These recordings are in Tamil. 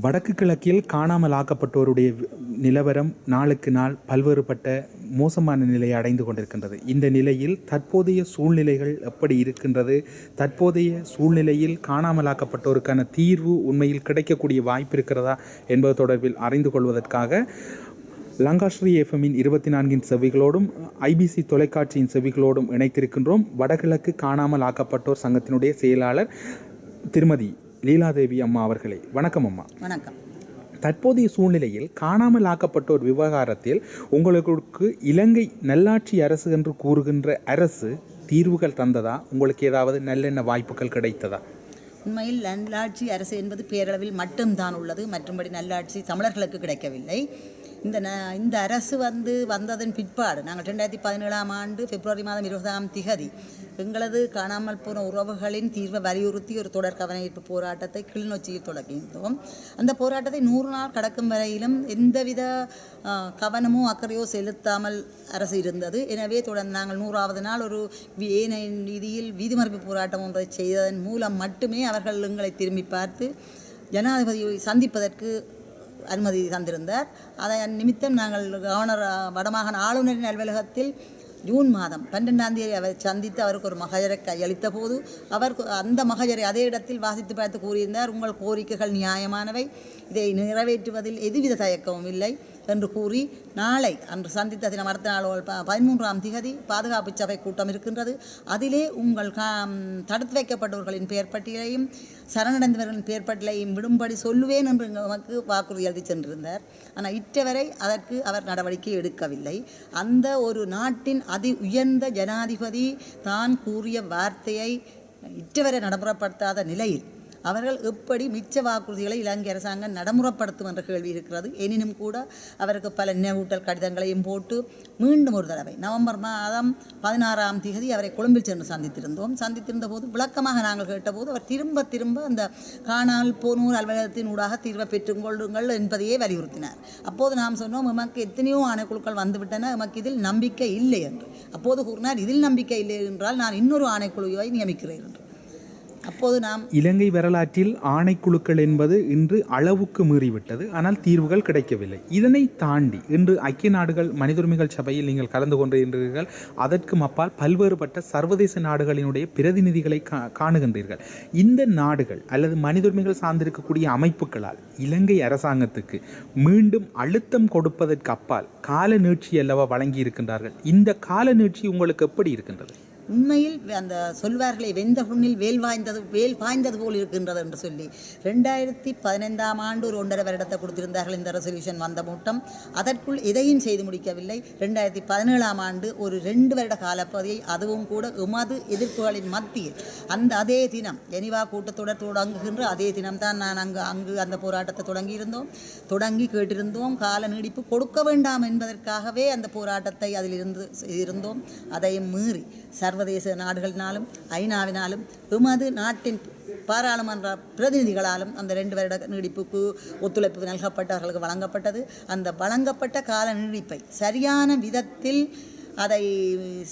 வடக்கு கிழக்கில் காணாமல் ஆக்கப்பட்டோருடைய நிலவரம் நாளுக்கு நாள் பல்வேறுபட்ட மோசமான நிலையை அடைந்து கொண்டிருக்கின்றது. இந்த நிலையில் தற்போதைய சூழ்நிலைகள் எப்படி இருக்கின்றது? தற்போதைய சூழ்நிலையில் காணாமல் ஆக்கப்பட்டோருக்கான தீர்வு உண்மையில் கிடைக்கக்கூடிய வாய்ப்பு இருக்கிறதா என்பது தொடர்பில் அறிந்து கொள்வதற்காக லங்காஸ்ரீ எஃப்எம்மின் இருபத்தி நான்கின் செவிகளோடும் ஐபிசி தொலைக்காட்சியின் செவிகளோடும் இணைத்திருக்கின்றோம். வடகிழக்கு காணாமல் ஆக்கப்பட்டோர் சங்கத்தினுடைய செயலாளர் திருமதி லீலாதேவி அம்மா அவர்களே. வணக்கம் அம்மா. வணக்கம். தற்போதைய சூழ்நிலையில் காணாமல் ஆக்கப்பட்டோர் விவகாரத்தில் உங்களுக்கு இலங்கை நல்லாட்சி அரசு என்று கூறுகின்ற அரசு தீர்வுகள் தந்ததா? உங்களுக்கு ஏதாவது நல்லெண்ண வாய்ப்புகள் கிடைத்ததா? உண்மையில் நல்லாட்சி அரசு என்பது பேரளவில் மட்டும்தான் உள்ளது. மற்றும்படி நல்லாட்சி தமிழர்களுக்கு கிடைக்கவில்லை. இந்த ந இந்த அரசு வந்து வந்ததன் பிற்பாடு நாங்கள் ரெண்டாயிரத்தி பதினேழாம் ஆண்டு பிப்ரவரி மாதம் இருபதாம் திகதி எங்களது காணாமல் போன உறவுகளின் தீர்வை வலியுறுத்தி ஒரு தொடர் கவனஈர்ப்பு போராட்டத்தை கிளிநொச்சியில் தொடங்கியிருந்தோம் அந்த போராட்டத்தை நூறு நாள் கடக்கும் வரையிலும் எந்தவித கவனமோ அக்கறையோ செலுத்தாமல் அரசு இருந்தது. எனவே தொடர்ந்து நாங்கள் நூறாவது நாள் ஒரு வி- ஏனைய ரீதியில் வீதிமறுப்பு போராட்டம் ஒன்றை செய்ததன் மூலம் மட்டுமே அவர்கள் எங்களை திரும்பி பார்த்து ஜனாதிபதியை சந்திப்பதற்கு அனுமதி தந்திருந்தார். அதன் நிமித்தம் நாங்கள் கவர்னர் வடமாகாண ஆளுநரின் அலுவலகத்தில் ஜூன் மாதம் பன்னெண்டாம் தேதி அவர் சந்தித்து அவருக்கு ஒரு மகஜரை கையளித்த போது அவர் அந்த மகஜரை அதே இடத்தில் வாசித்து பார்த்து கூறியிருந்தார் உங்கள் கோரிக்கைகள் நியாயமானவை. இதை நிறைவேற்றுவதில் எதுவித தயக்கமும் இல்லை. என்று கூறி நாளை அன்று சந்தித்த தினம் அடுத்த நாள் ப- பதிமூன்றாம் திகதி பாதுகாப்பு சபை கூட்டம் இருக்கின்றது. அதிலே உங்கள் கா தடுத்து வைக்கப்பட்டவர்களின் பெயர் பட்டியலையும் சரணடைந்தவர்களின் பெயர் பட்டியலையும் விடும்படி சொல்லுவேன் என்று நமக்கு வாக்குறுதி எழுதி சென்றிருந்தார். ஆனால் இற்றவரை அதற்கு அவர் நடவடிக்கை எடுக்கவில்லை. அந்த ஒரு நாட்டின் அதி உயர்ந்த ஜனாதிபதி தான் கூறிய வார்த்தையை இற்றவரை நடைமுறைப்படுத்தாத நிலையில் அவர்கள் எப்படி மிச்ச வாக்குறுதிகளை இலங்கை அரசாங்கம் நடைமுறைப்படுத்தும் என்ற கேள்வி இருக்கிறது. எனினும் கூட அவருக்கு பல நினைவூட்டல் கடிதங்களையும் போட்டு மீண்டும் ஒரு தடவை நவம்பர் மாதம் பதினாறாம் தேதி அவரை கொழும்பில் சென்று சந்தித்திருந்தோம். சந்தித்திருந்த போது விளக்கமாக நாங்கள் கேட்டபோது அவர் திரும்ப திரும்ப அந்த காணால் போனூர் அலுவலகத்தின் ஊடாக தீர்வை பெற்றுக்கொள்ளுங்கள் என்பதையே வலியுறுத்தினார். அப்போது நாம் சொன்னோம் எமக்கு எத்தனையோ ஆணைக்குழுக்கள் வந்துவிட்டன எமக்கு இதில் நம்பிக்கை இல்லை என்று. அப்போது கூறினார் இதில் நம்பிக்கை இல்லை என்றால் நான் இன்னொரு ஆணைக்குழுவை நியமிக்கிறேன் என்று. அப்போது நாம் இலங்கை வரலாற்றில் ஆணைக்குழுக்கள் என்பது இன்று அளவுக்கு மீறிவிட்டது. ஆனால் தீர்வுகள் கிடைக்கவில்லை. இதனை தாண்டி இன்று ஐக்கிய நாடுகள் மனித உரிமைகள் சபையில் நீங்கள் கலந்து கொண்டிருக்கிறீர்கள். அதற்கும் அப்பால் பல்வேறுபட்ட சர்வதேச நாடுகளினுடைய பிரதிநிதிகளை கா- காணுகின்றீர்கள். இந்த நாடுகள் அல்லது மனித உரிமைகள் சார்ந்திருக்கக்கூடிய அமைப்புகளால் இலங்கை அரசாங்கத்துக்கு மீண்டும் அழுத்தம் கொடுப்பதற்கு அப்பால் கால நீட்சி அல்லவா வழங்கி இருக்கின்றார்கள் இந்த கால நீட்சி உங்களுக்கு எப்படி இருக்கின்றது? உண்மையில் அந்த சொல்வார்களே வெந்த புண்ணில் வேல் வாய்ந்தது வேல் பாய்ந்தது போல் இருக்கின்றது என்று சொல்லி ரெண்டாயிரத்தி பதினைந்தாம் ஆண்டு ஒரு ஒன்றரை வருடத்தை கொடுத்திருந்தார்கள் இந்த ரெசல்யூஷன் வந்த மூட்டம். அதற்குள் எதையும் செய்து முடிக்கவில்லை. ரெண்டாயிரத்தி பதினேழாம் ஆண்டு ஒரு ரெண்டு வருட காலப்பகுதியை அதுவும் கூட எமது எதிர்ப்புகளின் மத்தியில். அந்த அதே தினம் ஜெனிவா கூட்டத்தொடர் தொடங்குகின்ற அதே தினம்தான் நான் அங்கு அங்கு அந்த போராட்டத்தை தொடங்கியிருந்தோம். தொடங்கி கேட்டிருந்தோம். கால நீடிப்பு கொடுக்க வேண்டாம் என்பதற்காகவே அந்த போராட்டத்தை அதில் இருந்து இருந்தோம் அதையும் மீறி சர்வதேச நாடுகளினாலும் ஐநாவினாலும் எமது நாட்டின் பாராளுமன்ற பிரதிநிதிகளாலும் அந்த ரெண்டு வருட நீடிப்புக்கு ஒத்துழைப்பு நல்கப்பட்டவர்களுக்கு வழங்கப்பட்டது. அந்த வழங்கப்பட்ட கால நீடிப்பை சரியான விதத்தில் அதை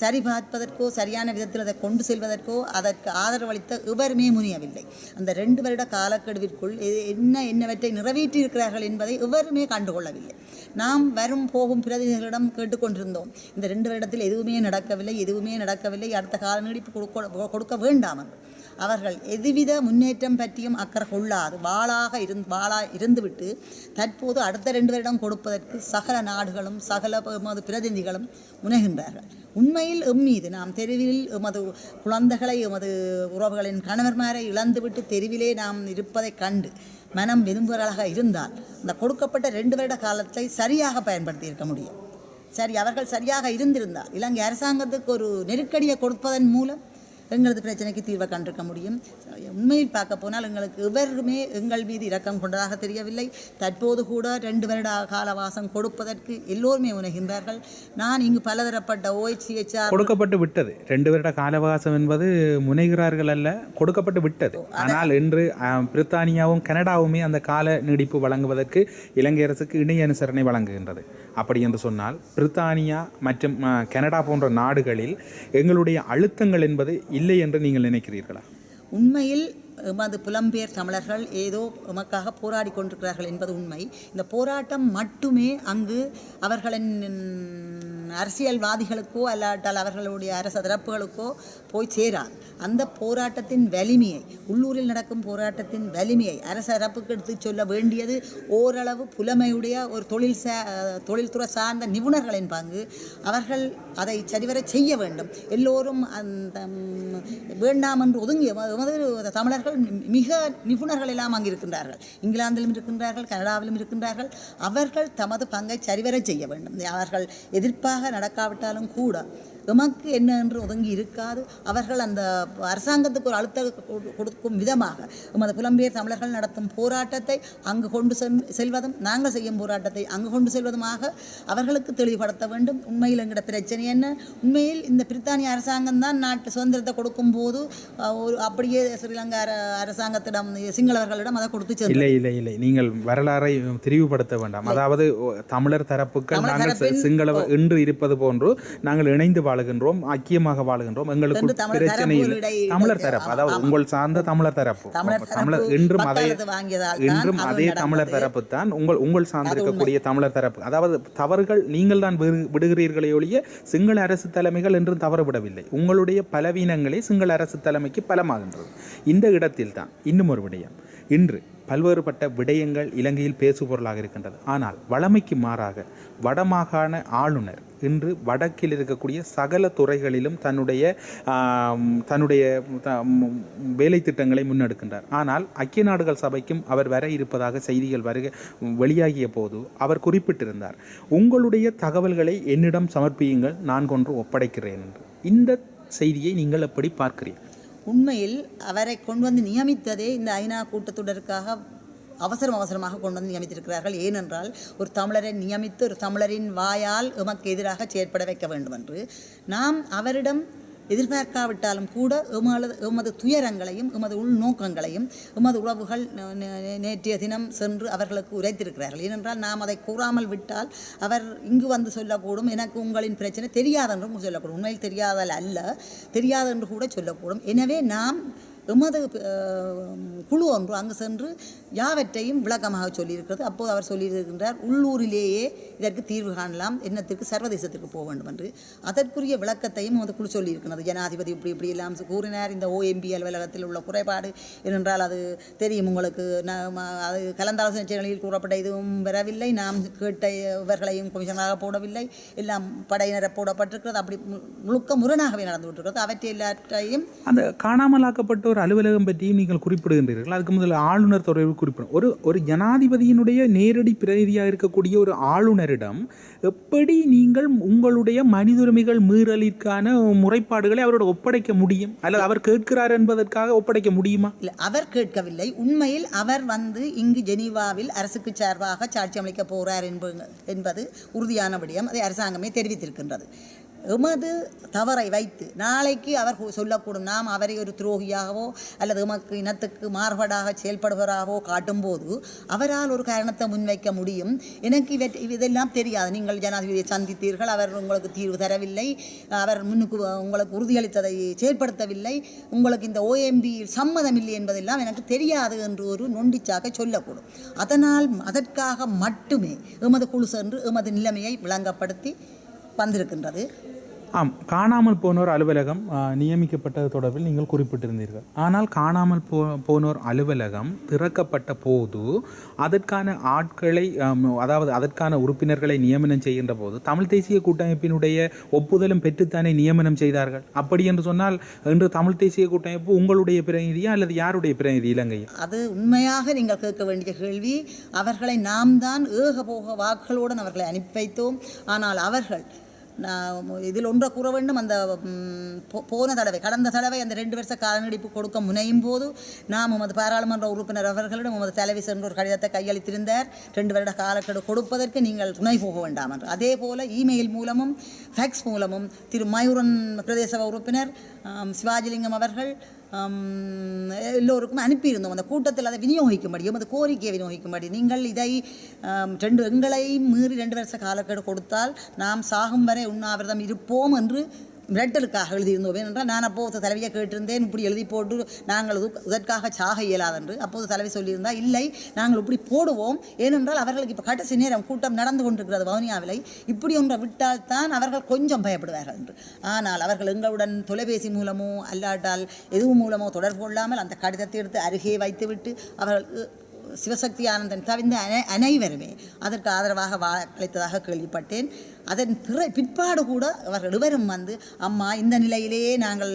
சரிபார்ப்பதற்கோ சரியான விதத்தில் அதை கொண்டு செல்வதற்கோ அதற்கு ஆதரவளித்த எவருமே முனியவில்லை. அந்த ரெண்டு வருட காலக்கெடுவிற்குள் என்ன என்னவற்றை நிறைவேற்றியிருக்கிறார்கள் என்பதை எவருமே கண்டுகொள்ளவில்லை. நாம் வரும் போகும் பிரதிநிதிகளிடம் கேட்டுக்கொண்டிருந்தோம். இந்த ரெண்டு வருடத்தில் எதுவுமே நடக்கவில்லை எதுவுமே நடக்கவில்லை. அடுத்த கால நீடிப்பு கொடுக்க கொடுக்க வேண்டாம். என்று அவர்கள் எதுவித முன்னேற்றம் பற்றியும் அக்கறை கொள்ளாது வாளாக இருந் வாளா இருந்துவிட்டு தற்போது அடுத்த ரெண்டு வருடம் கொடுப்பதற்கு சகல நாடுகளும் சகல எமது பிரதிநிதிகளும் முனைகின்றார்கள். உண்மையில் எம் மீது நாம் தெருவில் எமது குழந்தைகளை எமது உறவுகளின் கணவர்மாரை இழந்துவிட்டு தெருவிலே நாம் இருப்பதைக் கண்டு மனம் விரும்புகிறதாக இருந்தால் அந்த கொடுக்கப்பட்ட ரெண்டு வருட காலத்தை சரியாக பயன்படுத்தி இருக்க முடியும். சரி அவர்கள் சரியாக இருந்திருந்தால் இலங்கை அரசாங்கத்துக்கு ஒரு நெருக்கடியை கொடுப்பதன் மூலம் எங்களது பிரச்சனைக்கு தீர்வை கண்டிருக்க முடியும். உண்மையில் பார்க்க போனால் எங்களுக்கு எவருமே எங்கள் மீது இரக்கம் கொண்டதாக தெரியவில்லை. தற்போது கூட ரெண்டு வருட காலவாசம் கொடுப்பதற்கு எல்லோருமே உணர்கின்றார்கள். நான் இங்கு பலதரப்பட்ட ஓய்சிஹெச்ஆர் கொடுக்கப்பட்டு விட்டது. ரெண்டு வருட கால அவகாசம் என்பது முனைகிறார்கள் அல்ல கொடுக்கப்பட்டு விட்டது. ஆனால் இன்று பிரித்தானியாவும் கனடாவுமே அந்த கால நீடிப்பு வழங்குவதற்கு இலங்கை அரசுக்கு இணை அனுசரணை வழங்குகின்றது. அப்படி என்று சொன்னால் பிரித்தானியா மற்றும் கனடா போன்ற நாடுகளில் எங்களுடைய அழுத்தங்கள் என்பது இல்லை என்று நீங்கள் நினைக்கிறீர்களா? உண்மையில் எமது புலம்பெயர் தமிழர்கள் ஏதோ எமக்காக போராடி கொண்டிருக்கிறார்கள் என்பது உண்மை. இந்த போராட்டம் மட்டுமே அங்கு அவர்களின் அரசியல்வாதிகளுக்கோ அல்லாட்டால் அவர்களுடைய அரச தரப்புகளுக்கோ போய் சேராது. அந்த போராட்டத்தின் வலிமையை உள்ளூரில் நடக்கும் போராட்டத்தின் வலிமையை அரச தரப்புக்கு எடுத்து சொல்ல வேண்டியது ஓரளவு புலமையுடைய ஒரு தொழில் சா தொழில்துறை சார்ந்த நிபுணர்களின் பங்கு. அவர்கள் அதை சரிவர செய்ய வேண்டும். எல்லோரும் அந்த வேண்டாம் என்று ஒதுங்கி தமிழர்கள் தமிழர்கள் மிக நிபுணர்கள் எல்லாம் அங்கே இருக்கின்றார்கள். இங்கிலாந்திலும் இருக்கின்றார்கள் கனடாவிலும் இருக்கின்றார்கள். அவர்கள் தமது பங்கை சரிவர செய்ய வேண்டும். அவர்கள் எதிர்ப்பாக நடக்காவிட்டாலும் கூட எமக்கு என்ன என்று ஒதுங்கி இருக்காது. அவர்கள் அந்த அரசாங்கத்துக்கு ஒரு அழுத்த கொடு- கொடுக்கும் விதமாக எமது புலம்பெயர் தமிழர்கள் நடத்தும் போராட்டத்தை அங்கு கொண்டு செல்வதும் நாங்கள் செய்யும் போராட்டத்தை அங்கு கொண்டு செல்வதுமாக அவர்களுக்கு தெளிவுபடுத்த வேண்டும். உண்மையில் எங்கட பிரச்சனை என்ன? உண்மையில் இந்த பிரித்தானிய அரசாங்கம் தான் நாட்டு சுதந்திரத்தை கொடுக்கும் போது அஹ், ஒரு அப்படியே ஸ்ரீலங்கா அர- அரசாங்கத்திடம் சிங்களவர்களிடம் அதை கொடுத்து சென்று இல்லை இல்லை இல்லை. நீங்கள் வரலாறை திரிவுபடுத்த வேண்டாம். அதாவது தமிழர் தரப்புகள் தமிழர் நாங்கள் தரப்பின் சிங்களவ இன்று இருப்பது போன்று நாங்கள் இணைந்து வாழுகின்றோம் ஐக்கியமாக வாழுகின்றோம். எங்களுக்கு பிரச்சனை இல்லை. தமிழர் தரப்பு அதாவது. உங்கள் சார்ந்த தமிழர் தரப்பு. தமிழர் இன்றும் அதே இன்றும் அது தமிழர். தரப்பு தான் உங்கள் உங்கள் சார்ந்திருக்கக்கூடிய தமிழர் தரப்பு. அதாவது தவறுகள் நீங்கள் தான் விடு- விடுகிறீர்களே ஒழிய சிங்கள அரசு தலைமைகள் என்றும் தவறு விடவில்லை உங்களுடைய பலவீனங்களே சிங்கள அரசு தலைமைக்கு பலமாகின்றது. இந்த இடத்தில் தான் இன்னும் ஒரு விடயம். இன்று பல்வேறுபட்ட விடயங்கள் இலங்கையில் பேசுபொருளாக இருக்கின்றது. ஆனால் வழமைக்கு மாறாக வடமாகாண ஆளுநர் இன்று வடக்கில் இருக்கக்கூடிய சகல துறைகளிலும் தன்னுடைய தன்னுடைய த- வேலை திட்டங்களை முன்னெடுக்கின்றார். ஆனால் ஐக்கிய நாடுகள் சபைக்கும் அவர் வர இருப்பதாக செய்திகள் வருக வெளியாகிய போது அவர் குறிப்பிட்டிருந்தார். உங்களுடைய தகவல்களை என்னிடம் சமர்ப்பியுங்கள் நான் கொன்று ஒப்படைக்கிறேன் என்று. இந்த செய்தியை நீங்கள் எப்படி பார்க்கிறீர்கள்? உண்மையில் அவரை கொண்டு வந்து நியமித்ததே இந்த ஐநா கூட்டத்தொடருக்காக அவசரம் அவசரமாக கொண்டு வந்து நியமித்திருக்கிறார்கள். ஏனென்றால் ஒரு தமிழரை நியமித்து ஒரு தமிழரின் வாயால் எமக்கு எதிராக செயற்பட வைக்க வேண்டும் என்று நாம் அவரிடம் எதிர்பார்க்காவிட்டாலும் கூட எமது எமது துயரங்களையும் எமது உள்நோக்கங்களையும் எமது உறவுகள் நே- நேற்றைய தினம் சென்று அவர்களுக்கு உரைத்திருக்கிறார்கள். ஏனென்றால் நாம் அதை கூறாமல் விட்டால் அவர் இங்கு வந்து சொல்லக்கூடும் எனக்கு உங்களின் பிரச்சனை தெரியாதென்றும் சொல்லக்கூடும். உண்மையில் தெரியாதல் அல்ல தெரியாதென்று கூட சொல்லக்கூடும். எனவே நாம் எமது குழு ஒன்று அங்கு சென்று யாவற்றையும் விளக்கமாக சொல்லியிருக்கிறது. அப்போது அவர் சொல்லியிருக்கின்றார் உள்ளூரிலேயே இதற்கு தீர்வு காணலாம். என்னத்திற்கு? சர்வதேசத்திற்கு போக வேண்டும் என்று. அதற்குரிய விளக்கத்தையும் அந்த குழு சொல்லியிருக்கிறது. ஜனாதிபதி இப்படி இப்படி எல்லாம் கூறினார். இந்த ஓஎம்பி அலுவலகத்தில் உள்ள குறைபாடு ஏனென்றால் அது தெரியும் உங்களுக்கு. அது கலந்தாலோசனை சேனலில் கூறப்பட்ட இதுவும் வரவில்லை. நாம் கேட்ட இவர்களையும் கொமிஷனாக போடவில்லை. எல்லாம் படையினரை போடப்பட்டிருக்கிறது. அப்படி மு- முழுக்க முரணாகவே நடந்து கொண்டிருக்கிறது அவற்றை எல்லாற்றையும் அந்த காணாமலாக்கப்பட்டோர் ஒரு அலுவலகம் பற்றியும் நீங்கள் குறிப்பிடுகின்றீர்கள். அதுக்கு முதல்ல ஆளுநர் தொடர்பு குறிப்பிடும். ஒரு ஒரு ஜனாதிபதியினுடைய நேரடி பிரதிநிதியாக இருக்கக்கூடிய ஒரு ஆளுநரிடம் எப்படி நீங்கள் உங்களுடைய மனித உரிமைகள் மீறலிற்கான முறைப்பாடுகளை அவரோட ஒப்படைக்க முடியும்? அல்லது அவர் கேட்கிறார் என்பதற்காக ஒப்படைக்க முடியுமா? இல்லை அவர் கேட்கவில்லை. உண்மையில் அவர் வந்து இங்கு ஜெனீவாவில் அரசுக்கு சார்பாக சாட்சி அமைக்க போகிறார் என்பது உறுதியான விடயம். அதை அரசாங்கமே தெரிவித்திருக்கின்றது. எமது தவறை வைத்து நாளைக்கு அவர் சொல்லக்கூடும். நாம் அவரை ஒரு துரோகியாகவோ அல்லது எமக்கு இனத்துக்கு மாறுபாடாக செயல்படுவராகவோ காட்டும்போது அவரால் ஒரு காரணத்தை முன்வைக்க முடியும். எனக்கு இவ இதெல்லாம் தெரியாது. நீங்கள் ஜனாதிபதியை சந்தித்தீர்கள். அவர் உங்களுக்கு தீர்வு தரவில்லை. அவர் முன்னுக்கு உங்களுக்கு உறுதியளித்ததை செயல்படுத்தவில்லை. உங்களுக்கு இந்த ஓஎம்பியில் சம்மதம் இல்லை என்பதெல்லாம் எனக்கு தெரியாது என்று ஒரு நொண்டிச்சாக சொல்லக்கூடும். அதனால் அதற்காக மட்டுமே எமது குழு சென்று எமது நிலைமையை விளங்கப்படுத்தி வந்திருக்கின்றது. ஆம் காணாமல் போனோர் அலுவலகம் நியமிக்கப்பட்டது தொடர்பில் நீங்கள் குறிப்பிட்டிருந்தீர்கள். ஆனால் காணாமல் போ போனோர் அலுவலகம் திறக்கப்பட்ட போது அதற்கான ஆட்களை அதாவது அதற்கான உறுப்பினர்களை நியமனம் செய்கின்ற போது தமிழ் தேசிய கூட்டமைப்பினுடைய ஒப்புதலும் பெற்றுத்தானே நியமனம் செய்தார்கள்? அப்படி என்று சொன்னால் இன்று தமிழ் தேசிய கூட்டமைப்பு உங்களுடைய பிரதிநிதியா அல்லது யாருடைய பிரதிநிதி இலங்கையா? அது உண்மையாக நீங்கள் கேட்க வேண்டிய கேள்வி. அவர்களை நாம் தான் ஏகபோக வாக்குகளுடன் அவர்களை அனுப்பி வைத்தோம். ஆனால் அவர்கள் நான் இதில் ஒன்றை கூற வேண்டும். அந்த போ- போன தடவை கடந்த தடவை அந்த ரெண்டு வருஷ காலநடிப்பு கொடுக்க முனையும் போது நான் உமது பாராளுமன்ற உறுப்பினர் அவர்களிடம் உமது தலைவி சென்று ஒரு கடிதத்தை கையளித்திருந்தார். ரெண்டு வருட காலக்கெடு கொடுப்பதற்கு நீங்கள் துணை போக வேண்டாம் என்று. அதே போல இமெயில் மூலமும் ஃபேக்ஸ் மூலமும் திரு மயூரன் பிரதேச உறுப்பினர் சிவாஜிலிங்கம் அவர்கள் எல்லோருக்கும் அனுப்பியிருந்தோம் அந்த கூட்டத்தில் அதை விநியோகிக்கும்படியும் அந்த கோரிக்கையை விநியோகிக்கும்படி நீங்கள் இதை ரெண்டு எங்களை மீறி ரெண்டு வருஷ காலக்கெடு கொடுத்தால் நாம் சாகும் வரை உண்ணாவிரதம் இருப்போம் என்று மிரட்டலுக்காக எழுதியிருந்தோம் என்றால் நான் அப்போது தலைவியை கேட்டிருந்தேன் இப்படி எழுதி போட்டு நாங்கள் இது- இதற்காக சாக இயலாதென்று அப்போது தலைவி சொல்லியிருந்தா இல்லை நாங்கள் இப்படி போடுவோம். ஏனென்றால் அவர்களுக்கு இப்போ கடைசி நேரம் கூட்டம் நடந்து கொண்டிருக்கிறது வவுனியாவிலை. இப்படி ஒன்றை விட்டால் தான் அவர்கள் கொஞ்சம் பயப்படுவார்கள் என்று. ஆனால் அவர்கள் எங்களுடன் தொலைபேசி மூலமோ அல்லாட்டால் எதுவு மூலமோ தொடர்பு கொள்ளாமல் அந்த கடிதத்தை எடுத்து அருகே வைத்துவிட்டு அவர்கள் சிவசக்தி ஆனந்தன் தவிர்ந்த அனை அனைவருமே அதற்கு ஆதரவாக வாக்களித்ததாக கேள்விப்பட்டேன். அதன் பிற பிற்பாடு கூட அவர்கள் இருவரும் வந்து அம்மா இந்த நிலையிலேயே நாங்கள்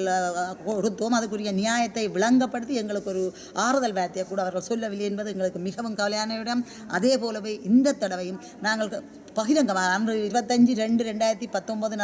கொடுத்தோம். அதுக்குரிய நியாயத்தை விளங்கப்படுத்தி எங்களுக்கு ஒரு ஆறுதல் வார்த்தையை கூட அவர்கள் சொல்லவில்லை என்பது எங்களுக்கு மிகவும் கவலையான இடம். அதே போலவே இந்த தடவையும் நாங்கள் பகிரங்கமாக அன்று இருபத்தஞ்சு ரெண்டு ரெண்டாயிரத்தி பத்தொன்பது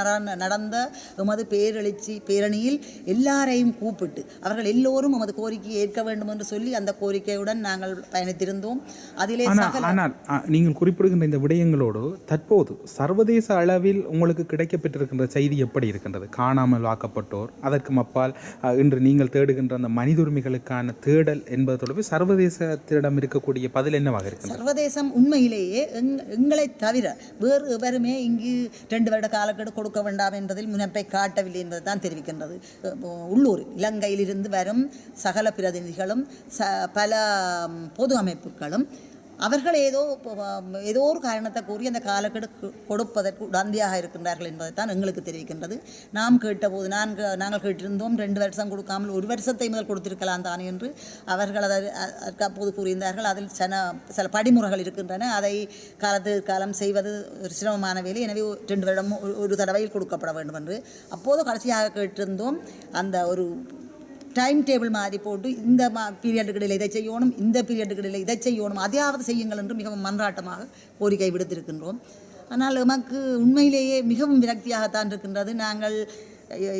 நடந்த எமது பேரெழுச்சி பேரணியில் எல்லாரையும் கூப்பிட்டு அவர்கள் எல்லோரும் எமது கோரிக்கையை ஏற்க வேண்டும் என்று சொல்லி அந்த கோரிக்கையுடன் நாங்கள் பயணித்திருந்தோம். அதிலே ஆனால் நீங்கள் குறிப்பிடுகின்ற இந்த விடயங்களோடு தற்போது சர்வதேச அளவில் உங்களுக்கு கிடைக்கப்பெற்றிருக்கின்ற செய்தி எப்படி இருக்கின்றது? காணாமல் ஆக்கப்பட்டோர் அதற்கு அப்பால் இன்று நீங்கள் தேடுகின்ற அந்த மனித உரிமைகளுக்கான தேடல் என்பது தொடர்பு சர்வதேசத்திடம் இருக்கக்கூடிய பதில் என்னவாக இருக்கின்றது? சர்வதேசம் உண்மையிலேயே எங் எங்களை தவிர வேறு எவருமே இங்கு ரெண்டு வருட காலக்கெடு கொடுக்க வேண்டாம் என்பதில் முனைப்பை காட்டவில்லை என்பது தான் தெரிவிக்கின்றது. உள்ளூர் இலங்கையிலிருந்து வரும் சகல பிரதிநிதிகளும் ச பல பொது அமைப்புகளும் அவர்கள் ஏதோ ஏதோ ஒரு காரணத்தை கூறி அந்த காலக்கெடு கொடுப்பதற்கு உடந்தையாக இருக்கின்றார்கள் என்பதைத்தான் எங்களுக்கு தெரிவிக்கின்றது. நாம் கேட்டபோது நான் நாங்கள் கேட்டிருந்தோம் ரெண்டு வருஷம் கொடுக்காமல் ஒரு வருஷத்தை முதல் கொடுத்திருக்கலாம் தானே என்று அவர்கள் அதை அதற்கு அப்போது கூறியிருந்தார்கள். அதில் சில சில படிமுறைகள் இருக்கின்றன. அதை காலத்து காலம் செய்வது ஒரு சிரமமான வேலை. எனவே ரெண்டு வருடம் ஒரு- ஒரு தடவையில் கொடுக்கப்பட வேண்டும் என்று அப்போது கடைசியாக கேட்டிருந்தோம். அந்த ஒரு டைம் டேபிள் மாதிரி போட்டு இந்த மா பீரியடுக்கு இடையில் இதை செய்யணும் இந்த பீரியடுக்கு இடையில் இதை செய்யணும் அதையாவது செய்யுங்கள் என்று மிகவும் மன்றாட்டமாக கோரிக்கை விடுத்திருக்கின்றோம். ஆனால் எமக்கு உண்மையிலேயே மிகவும் விரக்தியாகத்தான் இருக்கின்றது. நாங்கள்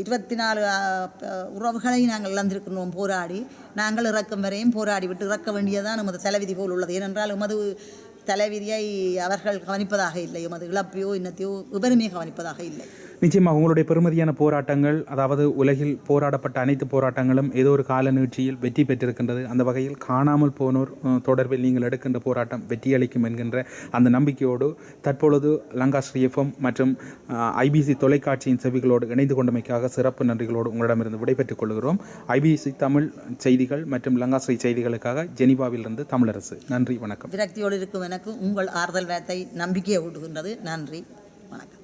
இருபத்தி நாலு உறவுகளை நாங்கள் இழந்திருக்கின்றோம் போராடி. நாங்கள் இறக்கும் வரையும் போராடி விட்டு இறக்க வேண்டியதுதான் நமது தலைவிதி போல் உள்ளது. ஏனென்றால் உமது தலைவிதியை அவர்கள் கவனிப்பதாக இல்லை. உமது இழப்பையோ இன்னத்தையோ விபருமே கவனிப்பதாக இல்லை. நிச்சயமாக உங்களுடைய பெருமதியான போராட்டங்கள் அதாவது உலகில் போராடப்பட்ட அனைத்து போராட்டங்களும் ஏதோ ஒரு கால நீட்சியில் வெற்றி பெற்றிருக்கின்றது. அந்த வகையில் காணாமல் போனோர் தொடர்பில் நீங்கள் எடுக்கின்ற போராட்டம் வெற்றியளிக்கும் என்கின்ற அந்த நம்பிக்கையோடு தற்பொழுது லங்காஸ்ரீ எஃப்எம் மற்றும் ஐபிசி தொலைக்காட்சியின் செவிகளோடு இணைந்து கொண்டமைக்காக சிறப்பு நன்றிகளோடு உங்களிடமிருந்து விடைபெற்றுக் கொள்கிறோம். ஐபிசி தமிழ் செய்திகள் மற்றும் லங்காஸ்ரீ செய்திகளுக்காக ஜெனிவாவிலிருந்து தமிழரசு. நன்றி வணக்கம். விரக்தியோடு இருக்கும் எனக்கு உங்கள் ஆறுதல் வேத்தை நம்பிக்கையை ஊட்டுகின்றது. நன்றி வணக்கம்.